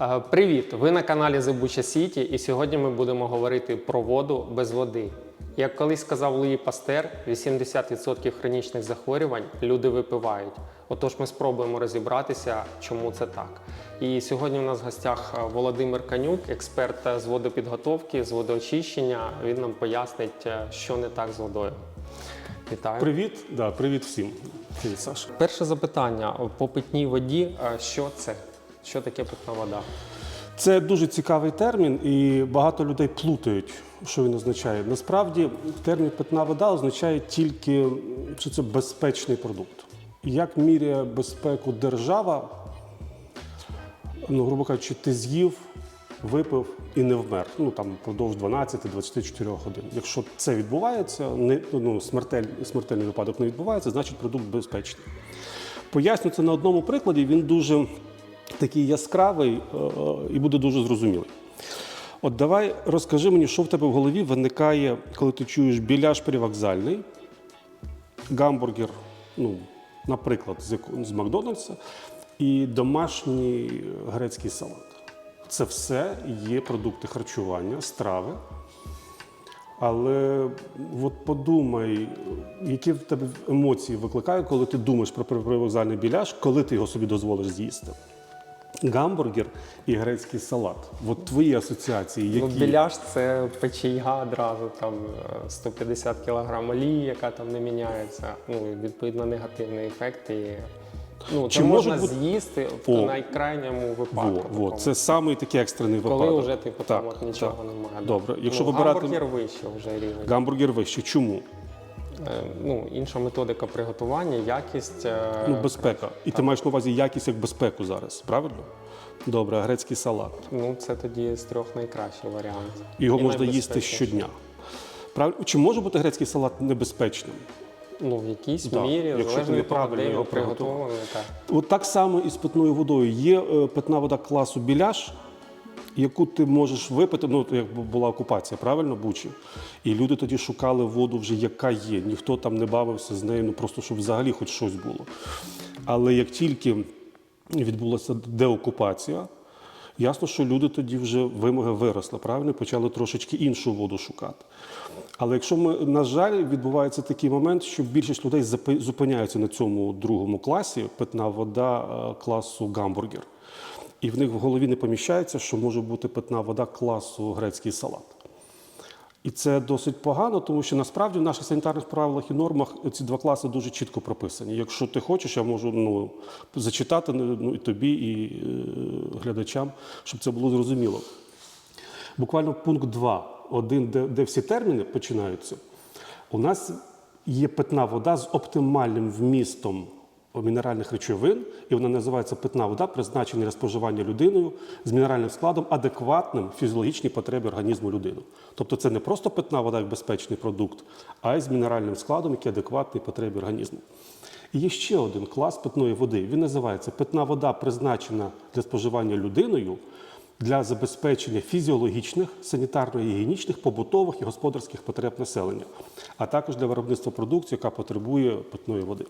Е, Привіт! Ви на каналі Зебуча Сіті, і сьогодні ми будемо говорити про воду без води. Як колись сказав Луї Пастер, 80% хронічних захворювань люди випивають. Отож, ми спробуємо розібратися, чому це так. І сьогодні у нас в гостях е, Володимир Канюк, експерт з водопідготовки, з водоочищення. Він нам пояснить, е, що не так з водою. Вітаю. Привіт, да, привіт всім. Привіт, Саша. Перше запитання по питній воді. е, Що це? Що таке питна вода? Це дуже цікавий термін, і багато людей плутають, що він означає. Насправді, термін питна вода означає тільки, що це безпечний продукт. Як міряє безпеку держава, ну, грубо кажучи, ти з'їв, випив і не вмер. Ну там впродовж 12-24 годин. Якщо це відбувається, не, ну, смертель, смертельний випадок не відбувається, значить продукт безпечний. Поясню це на одному прикладі, він дуже такий яскравий е, і буде дуже зрозумілий. От давай розкажи мені, що в тебе в голові виникає, коли ти чуєш біляш привокзальний, гамбургер, ну, наприклад, з Макдональдса, і домашній грецький салат. Це все є продукти харчування, страви. Але от подумай, які в тебе емоції викликає, коли ти думаєш про привокзальний біляш, коли ти його собі дозволиш з'їсти. Гамбургер і грецький салат. От твої асоціації, які Ну, біляш це печійга одразу, там е, 150 кг олії, яка там не міняється. Ну, відповідно, негативний ефект. І, ну, Чи це можна бути- з'їсти в О. найкрайньому випадку. Во, во, такому. це самий такий екстрений Коли вже типу, Так, там от нічого так. немає. да. Добре, якщо ну, вибирати- гамбургер вище вже рівень. Гамбургер вище. Чому? Е, ну, інша методика приготування, якість. е, Ну, безпека. І ти маєш на увазі якість як безпеку зараз, правильно? Добре, а грецький салат. ну, це тоді з трьох найкращий варіант. Його І можна їсти щодня. Правильно? Чи може бути грецький салат небезпечним? Ну, в якійсь Да, мірі, якщо ти залежно від того, неправильно де його він приготований. Так. От так само і з питною водою. Є е, питна вода класу біляш, яку ти можеш випити, ну як бу- була окупація, правильно, Бучі? І люди тоді шукали воду вже, яка є. Ніхто там не бавився з нею, ну просто щоб взагалі хоч щось було. Але як тільки відбулася деокупація, ясно, що люди тоді вже вимоги виросли, правильно, почали трошечки іншу воду шукати. Але якщо ми, на жаль, відбувається такий момент, що більшість людей зупиняються на цьому другому класі питна вода е, класу гамбургер. І в них в голові не поміщається, що може бути питна вода класу грецький салат. І це досить погано, тому що насправді в наших санітарних правилах і нормах ці два класи дуже чітко прописані. Якщо ти хочеш, я можу ну, зачитати ну, і тобі, і е, глядачам, щоб це було зрозуміло. Буквально пункт 2, один, де, де всі терміни починаються. У нас є питна вода з оптимальним вмістом мінеральних речовин, і вона називається питна вода, призначена для споживання людиною з мінеральним складом, адекватним фізіологічній потребі організму людини. Тобто це не просто питна вода як безпечний продукт, а й з мінеральним складом, який адекватний потребі організму. І є ще один клас питної води. Він називається питна вода, призначена для споживання людиною для забезпечення фізіологічних, санітарно-гігієнічних, побутових і господарських потреб населення, а також для виробництва продукції, яка потребує питної води.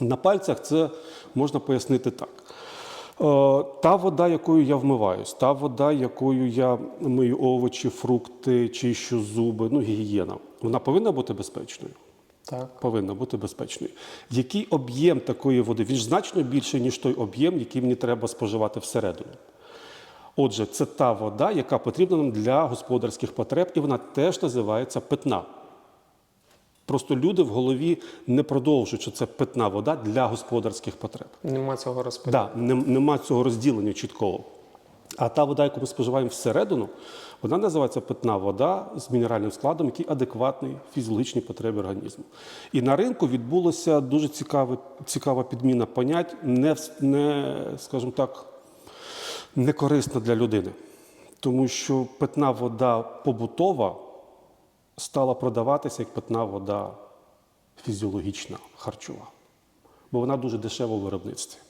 На пальцях це можна пояснити так. Е, Та вода, якою я вмиваюсь, та вода, якою я мию овочі, фрукти, чищу зуби, ну, гігієна, вона повинна бути безпечною. Так. Повинна бути безпечною. Який об'єм такої води? Він ж значно більший, ніж той об'єм, який мені треба споживати всередину. Отже, це та вода, яка потрібна нам для господарських потреб, і вона теж називається питна. Просто люди в голові не продовжують, що це питна вода для господарських потреб. Нема цього розподілу. Да, нем- нема цього розділення чіткого. А та вода, яку ми споживаємо всередину, вона називається питна вода з мінеральним складом, який адекватний фізіологічній потребі організму. І на ринку відбулася дуже цікава, цікава підміна понять, не, не, скажімо так, не корисна для людини. Тому що питна вода побутова стала продаватися як питна вода фізіологічна, харчова. Бо вона дуже дешева у виробництві.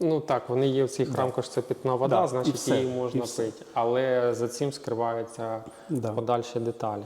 Ну так, вони є в цих рамках, що це питна вода, Да, значить все, її можна пити. Але за цим скриваються Да. подальші деталі.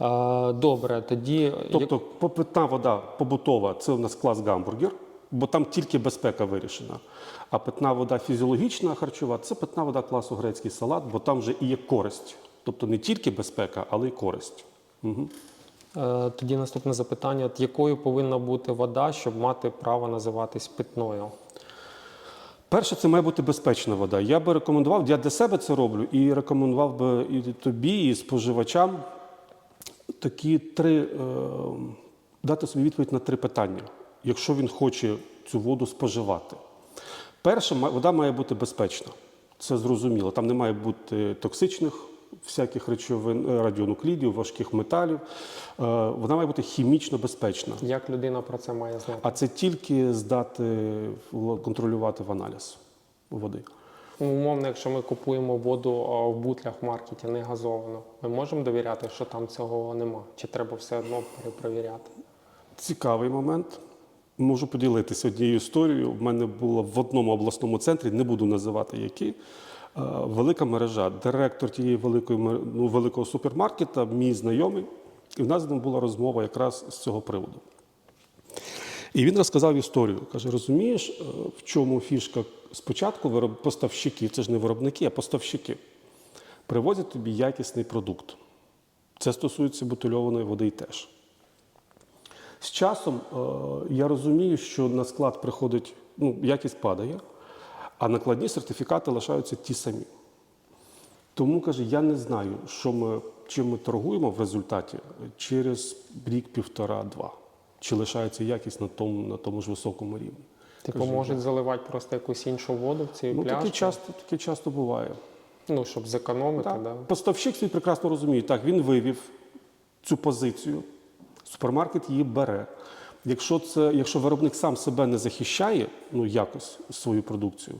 Е, Добре, тоді Тобто питна вода побутова це у нас клас гамбургер, бо там тільки безпека вирішена. А питна вода фізіологічна харчова це питна вода класу грецький салат, бо там вже і є користь. Тобто не тільки безпека, але й користь. Угу. Тоді наступне запитання: От якою повинна бути вода, щоб мати право називатись питною? Перше, це має бути безпечна вода. Я би рекомендував, я для себе це роблю, і рекомендував би і тобі, і споживачам такі три, е, дати собі відповідь на три питання, якщо він хоче цю воду споживати. Перше, вода має бути безпечна. Це зрозуміло. Там не має бути токсичних всяких речовин, е, радіонуклідів, важких металів. Е, Вона має бути хімічно безпечна. Як людина про це має знати? А це тільки здати контролювати в аналіз води. Ну, Умовно, якщо ми купуємо воду в бутлях в маркеті не газовану, ми можемо довіряти, що там цього нема? Чи треба все одно перепровіряти? Цікавий момент. Можу поділитися однією історією. В мене було в одному обласному центрі, не буду називати який, велика мережа. Директор тієї великої ну, великого супермаркета, мій знайомий, і в нас з ним була розмова якраз з цього приводу. І він розказав історію. Каже: розумієш, е, в чому фішка? Спочатку вироб... поставщики, це ж не виробники, а поставщики, привозять тобі якісний продукт. Це стосується бутильованої води теж. З часом е, я розумію, що на склад приходить, ну, якість падає, накладні сертифікати лишаються ті самі. Тому каже, я не знаю, що ми, чим ми торгуємо в результаті через рік, півтора, два. Чи лишається якість на тому, на тому ж високому рівні. Типу, Кажу, можуть заливати просто якусь іншу воду в цій Ну, пляшці, таке часто, таке часто буває. ну, щоб зекономити, Так. да? Поставщик свій прекрасно розуміє. Так, він вивів цю позицію, супермаркет її бере. Якщо, це, якщо виробник сам себе не захищає, ну якось свою продукцію,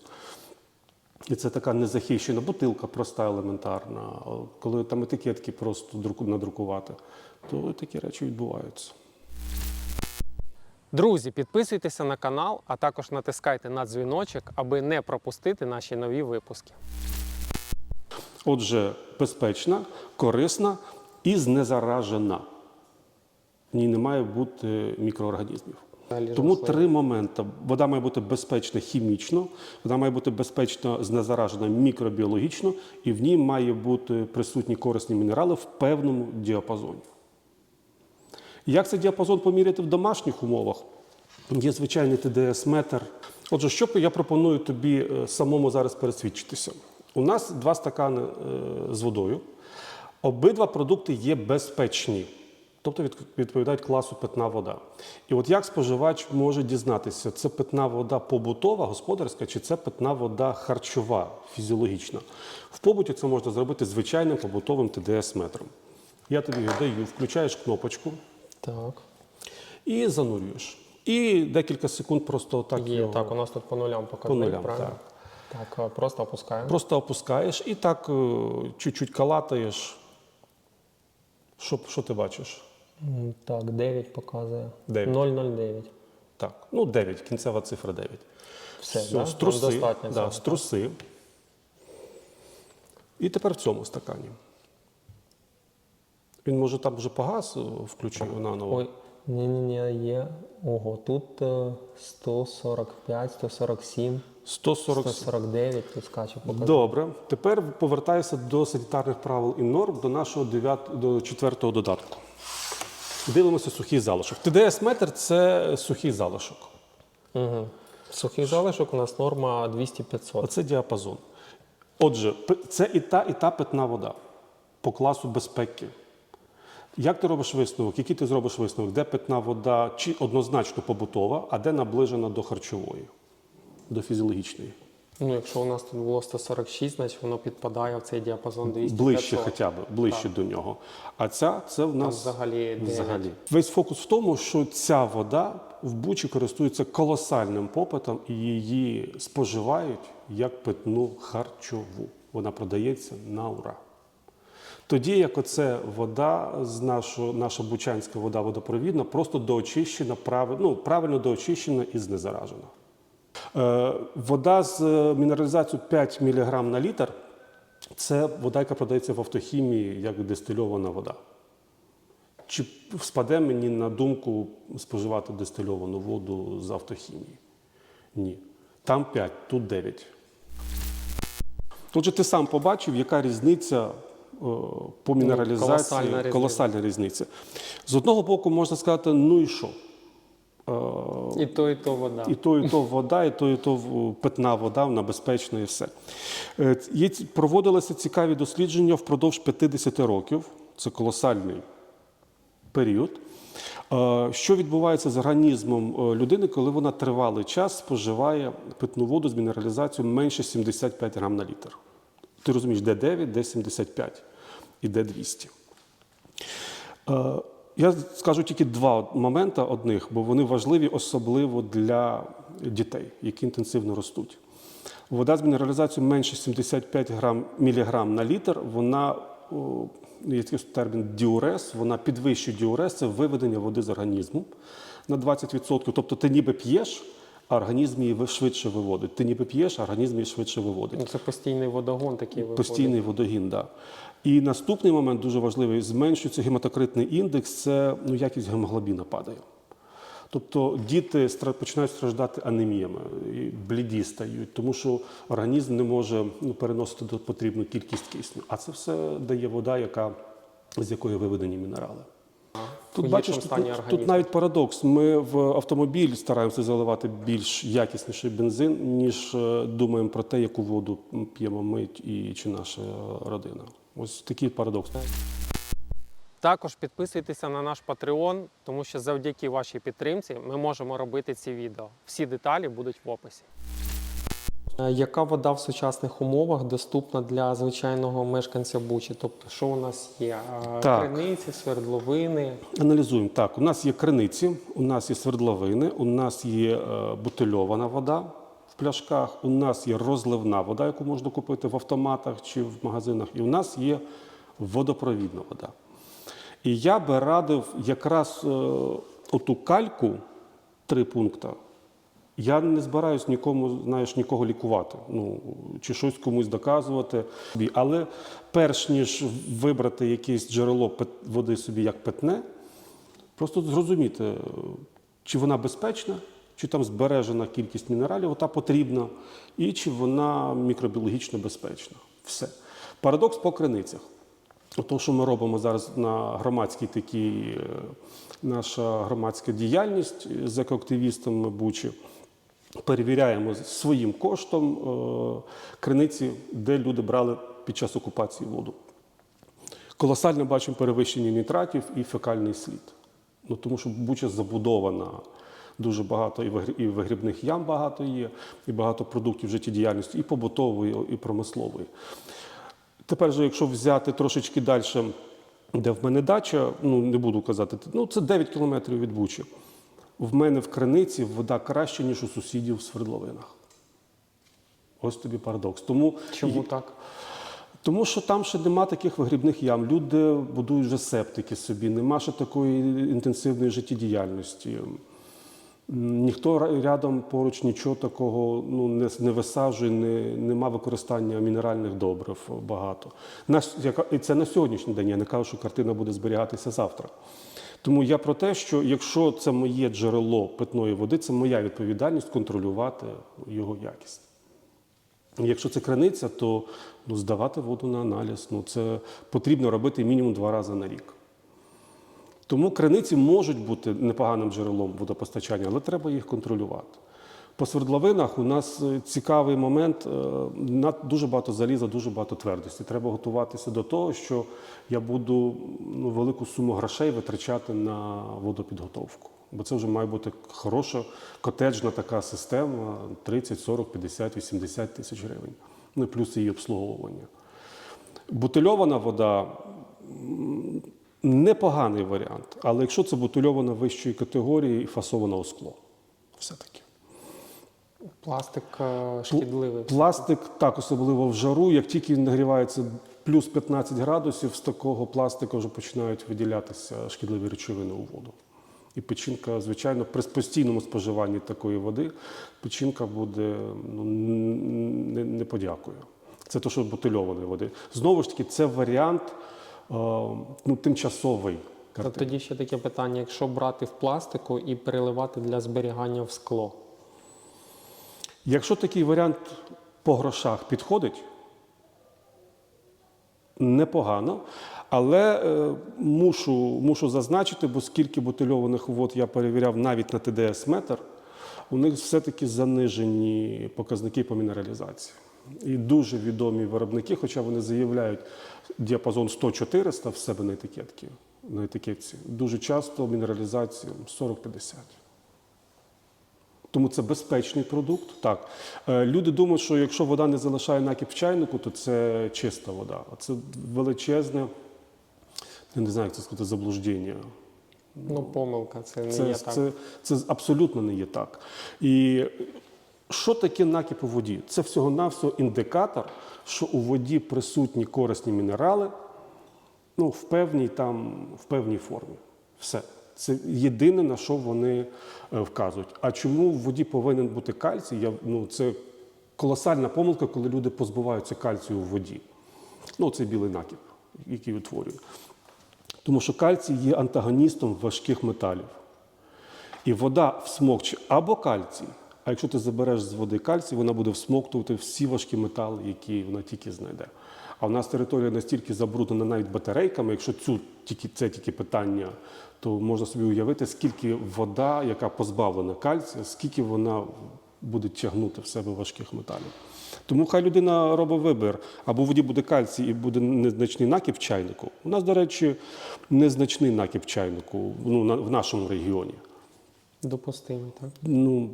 і це така незахищена бутилка, проста, елементарна, коли там етикетки просто надрукувати, то такі речі відбуваються. Друзі, підписуйтеся на канал, а також натискайте на дзвіночок, аби не пропустити наші нові випуски. Отже, безпечна, корисна і знезаражена. В ній не має бути мікроорганізмів. Тому три моменти. Вода має бути безпечна хімічно, вода має бути безпечно знезаражена мікробіологічно, і в ній має бути присутні корисні мінерали в певному діапазоні. Як цей діапазон поміряти в домашніх умовах? Є звичайний ТДС-метр. Отже, що я пропоную тобі е, самому зараз пересвідчитися? У нас два стакани е, з водою. Обидва продукти є безпечні, тобто відповідають класу питна вода. І от як споживач може дізнатися, це питна вода побутова, господарська, чи це питна вода харчова, фізіологічна. В побуті це можна зробити звичайним побутовим ТДС-метром. Я тобі його даю, включаєш кнопочку Так. і занурюєш. І декілька секунд просто так Є, його так, у нас тут по нулям показник, По правильно? Так, а, просто опускаємо. просто опускаєш і так е, чуть-чуть калатаєш. Що, що ти бачиш? Так, 9 показує. Дев'ять. 009. Так, ну 9, кінцева цифра 9. Все, Все, да? струси, достатньо да, цього, струси. І тепер в цьому стакані. Він може там вже погас, включив наново. Ой, ні-ні-ні, є. Ого, тут е, 145, 147, 140. 149, тут скаче показник. Добре. Тепер повертаюся до санітарних правил і норм до нашого 9, до четвертого додатку. Дивимося сухий залишок. ТДС-метр це сухий залишок. Угу. Сухий залишок у нас норма 200-500. Оце діапазон. Отже, це і та, і та питна вода по класу безпеки. Як ти робиш висновок? Який ти зробиш висновок? Де питна вода чи однозначно побутова, а де наближена до харчової, до фізіологічної? Ну, якщо у нас тут було 146, значить воно підпадає в цей діапазон 200 Ближче хоча б, ближче до нього. А ця це в нас взагалі 9. взагалі. Весь фокус в тому, що ця вода в Бучі користується колосальним попитом і її споживають як питну харчову. Вона продається на ура. Тоді як оце вода з нашого, наша бучанська вода водопровідна, просто доочищена, прав- ну, правильно доочищена і знезаражена. Е, вода з е, мінералізацією 5 мг на літр це вода, яка продається в автохімії як дистильована вода. Чи спаде мені на думку споживати дистильовану воду з автохімії? Ні. Там 5, тут 9. Отже, ти сам побачив, яка різниця е, по мінералізації, колосальна різниця. колосальна різниця. З одного боку, можна сказати, ну і що? Е, І то, і то вода. і то, і то вода, і то, і то питна вода, вона безпечна і все. Е, Є, проводилися цікаві дослідження впродовж 50 років. Це колосальний період. Е, Що відбувається з організмом людини, коли вона тривалий час споживає питну воду з мінералізацією менше 75 грам на літр? Ти розумієш, де 9, де 75 і де 200. Я скажу тільки два моменти одних, бо вони важливі особливо для дітей, які інтенсивно ростуть. Вода з мінералізацією менше 75 грам, міліграм на літр, вона є такий термін діурез, вона підвищує діурез, це виведення води з організму на 20%. Тобто ти ніби п'єш, а організм її швидше виводить. Ти ніби п'єш, а організм її швидше виводить. Ну, Це постійний водогон такий виходить. Постійний водогін, да. І наступний момент дуже важливий: зменшується гематокритний індекс, це ну, якість гемоглобіна падає. Тобто діти починають страждати анеміями, бліді стають, тому що організм не може ну, переносити потрібну кількість кисню. А це все дає вода, яка, з якої виведені мінерали. Тут бачиш, тут, стані тут організму. навіть парадокс. Ми в автомобіль стараємося заливати більш якісніший бензин, ніж е, думаємо про те, яку воду п'ємо ми і чи наша родина. Ось такий парадокс. Також підписуйтеся на наш Patreon, тому що завдяки вашій підтримці ми можемо робити ці відео. Всі деталі будуть в описі. Е, Яка вода в сучасних умовах доступна для звичайного мешканця Бучі? Тобто, що у нас є? Так. Криниці, свердловини. Аналізуємо. Так, у нас є криниці, у нас є свердловини, у нас є е, бутильована вода в пляшках, у нас є розливна вода, яку можна купити в автоматах чи в магазинах, і у нас є водопровідна вода. І я би радив якраз е, оту кальку, три пункти. Я не збираюсь нікому, знаєш, нікого лікувати, ну чи щось комусь доказувати. Але перш ніж вибрати якесь джерело води собі як питне, просто зрозуміти, чи вона безпечна, чи там збережена кількість мінералів, ота потрібна, і чи вона мікробіологічно безпечна. Все. Парадокс по криницях. То, що ми робимо зараз на громадській такій, е, наша громадська діяльність з екоактивістами Бучі, перевіряємо своїм коштом е, криниці, де люди брали під час окупації воду. Колосально бачимо перевищення нітратів і фекальний слід. Ну, тому що Буча забудована дуже багато, і вигрібних ям багато є, і багато продуктів життєдіяльності, і побутової, і промислової. Тепер же, якщо взяти трошечки далі, де в мене дача, ну не буду казати, ну це 9 кілометрів від Бучі. В мене в криниці вода краще, ніж у сусідів в свердловинах. Ось тобі парадокс. Тому, Чому так? тому що там ще нема таких вигрібних ям. Люди будують вже септики собі, нема ще такої інтенсивної життєдіяльності. Ніхто рядом поруч нічого такого ну, не, не висаджує, не, нема використання мінеральних добрив багато. На, с- яка- і це на сьогоднішній день. Я не кажу, що картина буде зберігатися завтра. Тому я про те, що якщо це моє джерело питної води, це моя відповідальність контролювати його якість. Якщо це криниця, то ну, здавати воду на аналіз. Ну, це потрібно робити мінімум два рази на рік. Тому криниці можуть бути непоганим джерелом водопостачання, але треба їх контролювати. По свердловинах у нас е, цікавий момент, е, на дуже багато заліза, дуже багато твердості. Треба готуватися до того, що я буду ну, велику суму грошей витрачати на водопідготовку. Бо це вже має бути хороша котеджна така система 30, 40, 50, 80 тисяч гривень. Ну плюс її обслуговування. Бутильована вода непоганий варіант, але якщо це бутильована вищої категорії і фасована у скло, все-таки. Пластик е, шкідливий. Пластик так, особливо в жару, як тільки нагрівається плюс 15 градусів, з такого пластика вже починають виділятися шкідливі речовини у воду. І печінка, звичайно, при постійному споживанні такої води печінка буде ну, не, не подякує. Це те, що бутильованої води. Знову ж таки, це варіант ну, тимчасовий. Та картини. тоді ще таке питання: якщо брати в пластику і переливати для зберігання в скло. Якщо такий варіант по грошах підходить, непогано. Але е, мушу, мушу зазначити, бо скільки бутильованих вод я перевіряв навіть на ТДС метр, у них все-таки занижені показники по мінералізації. І дуже відомі виробники, хоча вони заявляють діапазон 100-400 в себе на етикетці, на етикетці, дуже часто мінералізація 40-50. Тому це безпечний продукт. Так. Е, Люди думають, що якщо вода не залишає накіп в чайнику, то це чиста вода. А це величезне, я не знаю, як це сказати, заблуждення. Ну, помилка, це не Це, є так. це, це абсолютно не є так. І що таке накіп у воді? Це всього-навсього індикатор, що у воді присутні корисні мінерали ну, в, певній, там, в певній формі. Все. Це єдине, на що вони е, вказують. А чому в воді повинен бути кальцій? Я, ну, це колосальна помилка, коли люди позбуваються кальцію в воді. Ну, це білий накіп, який утворює. Тому що кальцій є антагоністом важких металів. І вода всмокче або кальцій, а якщо ти забереш з води кальцій, вона буде всмоктувати всі важкі метали, які вона тільки знайде. А в нас територія настільки забруднена навіть батарейками, якщо цю, тільки, це тільки питання, то можна собі уявити, скільки вода, яка позбавлена кальція, скільки вона буде тягнути в себе важких металів. Тому хай людина робить вибір. Або в воді буде кальцій і буде незначний накіп чайнику. У нас, до речі, незначний накіп чайнику ну, в нашому регіоні. Допустимо, так. Ну,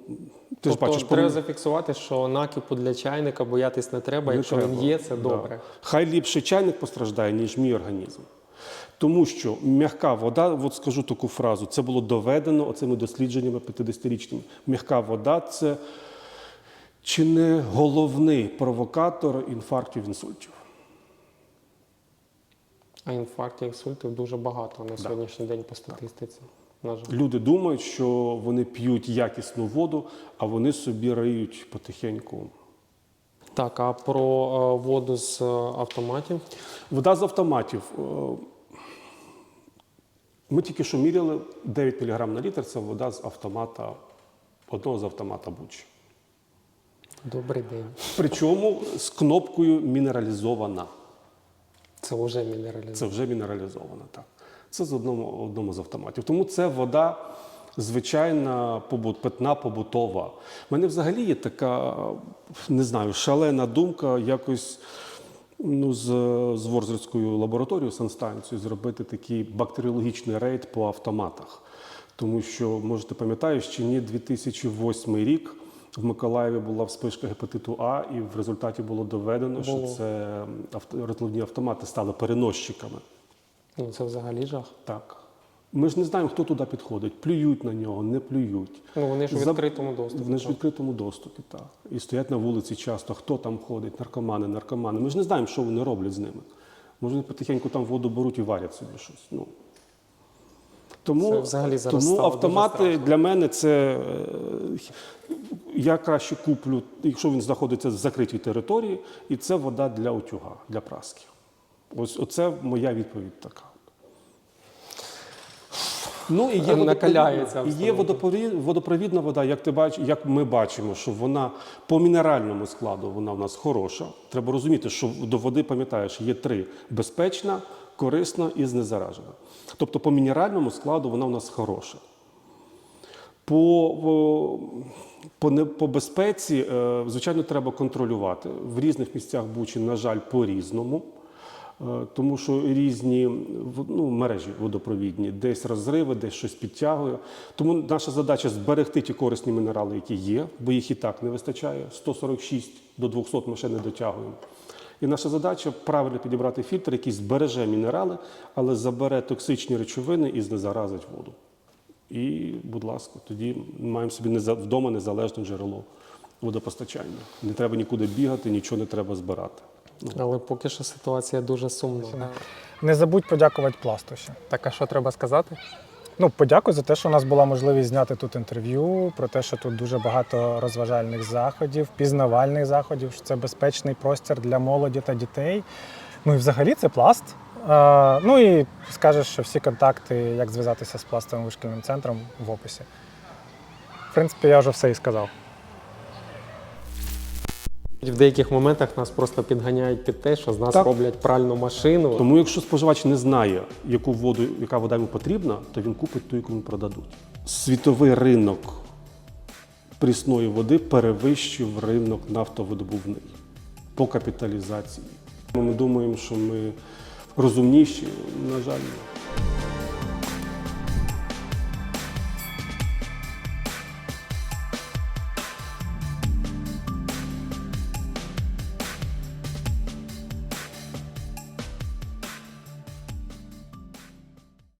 ти ж тобто бачиш, треба пом- зафіксувати, що накипу для чайника боятись не треба. Не Якщо треба. він є, це Да. добре. Хай ліпше чайник постраждає, ніж мій організм. Тому що м'яка вода, от скажу таку фразу, це було доведено оцими дослідженнями 50-річними. М'яка вода це чи не головний провокатор інфарктів, інсультів. А інфарктів, інсультів дуже багато на сьогоднішній день по статистиці. Люди думають, що вони п'ють якісну воду, а вони собі риють потихеньку. Так, а про е, воду з е, автоматів. Вода з автоматів. е, Ми тільки що міряли 9 мг на літр це вода з автомата, одного з автомата Буч. Добрий день. Причому з кнопкою мінералізована. Це вже мінералізація. Це вже мінералізована, так. Це з одному, одному з автоматів. Тому це вода звичайна побут, питна побутова. У мене взагалі є така, не знаю, шалена думка якось ну, з, з Ворзельською лабораторією санстанцією зробити такий бактеріологічний рейд по автоматах. Тому що, може, ти пам'ятаєш, чи ні, 2008 рік в Миколаєві була вспишка гепатиту А, і в результаті було доведено, що це розливні автомати стали переносчиками. Ну, це взагалі жах. Так. Ми ж не знаємо, хто туди підходить. Плюють на нього, не плюють. Ну, вони ж у За- відкритому доступі. Вони ж в відкритому доступі, так. І стоять на вулиці часто, хто там ходить, наркомани, наркомани. Ми ж не знаємо, що вони роблять з ними. Може, вони потихеньку там воду беруть і варять собі щось. Ну. Тому, Це взагалі зараз тому стало автомати для мене це. е, Я краще куплю, якщо він знаходиться в закритій території, і це вода для утюга, для праски. Ось оце моя відповідь така. Ну і є Накаляється і є водопровідна вода, як ти бач, як ми бачимо, що вона по мінеральному складу вона в нас хороша. Треба розуміти, що до води, пам'ятаєш, є три: безпечна, корисна і знезаражена. Тобто по мінеральному складу вона в нас хороша. По, по, по, не- по безпеці, е, звичайно, треба контролювати. В різних місцях Бучі, на жаль, по-різному. Е, Тому що різні ну, мережі водопровідні, десь розриви, десь щось підтягує. Тому наша задача зберегти ті корисні мінерали, які є, бо їх і так не вистачає. 146 до 200 ми ще не дотягуємо. І наша задача правильно підібрати фільтр, який збереже мінерали, але забере токсичні речовини і знезаразить воду. І, будь ласка, тоді маємо собі вдома незалежне джерело водопостачання. Не треба нікуди бігати, нічого не треба збирати. Але поки що ситуація дуже сумна. Не забудь подякувати пластуші. Так, а що треба сказати? Ну, подякуй за те, що у нас була можливість зняти тут інтерв'ю, про те, що тут дуже багато розважальних заходів, пізнавальних заходів, що це безпечний простір для молоді та дітей. Ну і взагалі це пласт. Е, ну і скажеш, що всі контакти, як зв'язатися з пластовим вишкільним центром в описі. В принципі, я вже все і сказав. В деяких моментах нас просто підганяють під те, що з нас Так. роблять пральну машину. Тому якщо споживач не знає, яку воду, яка вода йому потрібна, то він купить ту, яку йому продадуть. Світовий ринок прісної води перевищив ринок нафтовидобувний по капіталізації. Ми думаємо, що ми розумніші, на жаль.